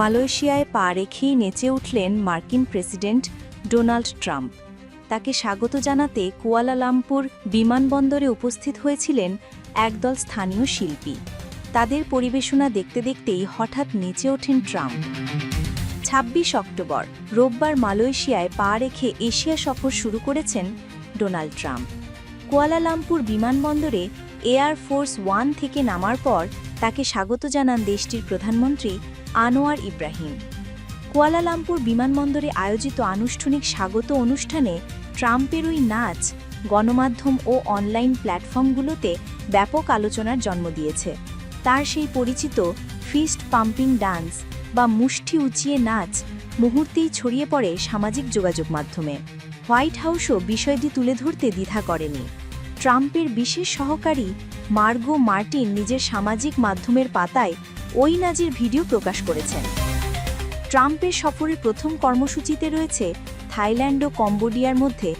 মালয়েশিয়ায় পা রেখেই নেচে উঠলেন মার্কিন প্রেসিডেন্ট ডোনাল্ড ট্রাম্প। তাকে স্বাগত জানাতে কুয়ালালামপুর বিমানবন্দরে উপস্থিত হয়েছিলেন একদল স্থানীয় শিল্পী। তাদের পরিবেশনা দেখতে দেখতেই হঠাৎ নেচে ওঠেন ট্রাম্প। ছাব্বিশ অক্টোবর, রোববার মালয়েশিয়ায় পা রেখে এশিয়া সফর শুরু করেছেন ডোনাল্ড ট্রাম্প। কুয়ালালামপুর বিমানবন্দরে এয়ার ফোর্স ওয়ান থেকে নামার পর তাকে স্বাগত জানান দেশটির প্রধানমন্ত্রী আনোয়ার ইব্রাহিম। কুয়ালালামপুর বিমানবন্দরে আয়োজিত আনুষ্ঠানিক স্বাগত অনুষ্ঠানে ট্রাম্পের ওই নাচ, গণমাধ্যম ও অনলাইন প্ল্যাটফর্মগুলোতে ব্যাপক আলোচনার জন্ম দিয়েছে। তার সেই পরিচিত ফিস্ট পাম্পিং ডান্স বা মুষ্টি উঁচিয়ে নাচ মুহূর্তেই ছড়িয়ে পড়ে সামাজিক যোগাযোগ মাধ্যমে। হোয়াইট হাউসও বিষয়টি তুলে ধরতে দ্বিধা করেনি। ট্রাম্পের বিশেষ সহকারী মার্গো মার্টিন নিজের সামাজিক মাধ্যমের পাতায় ওই নাজির ভিডিও প্রকাশ করেছেন। ট্রাম্পের সফরের প্রথম কর্মসূচিতে রয়েছে থাইল্যান্ড ও কম্বোডিয়ার মধ্যে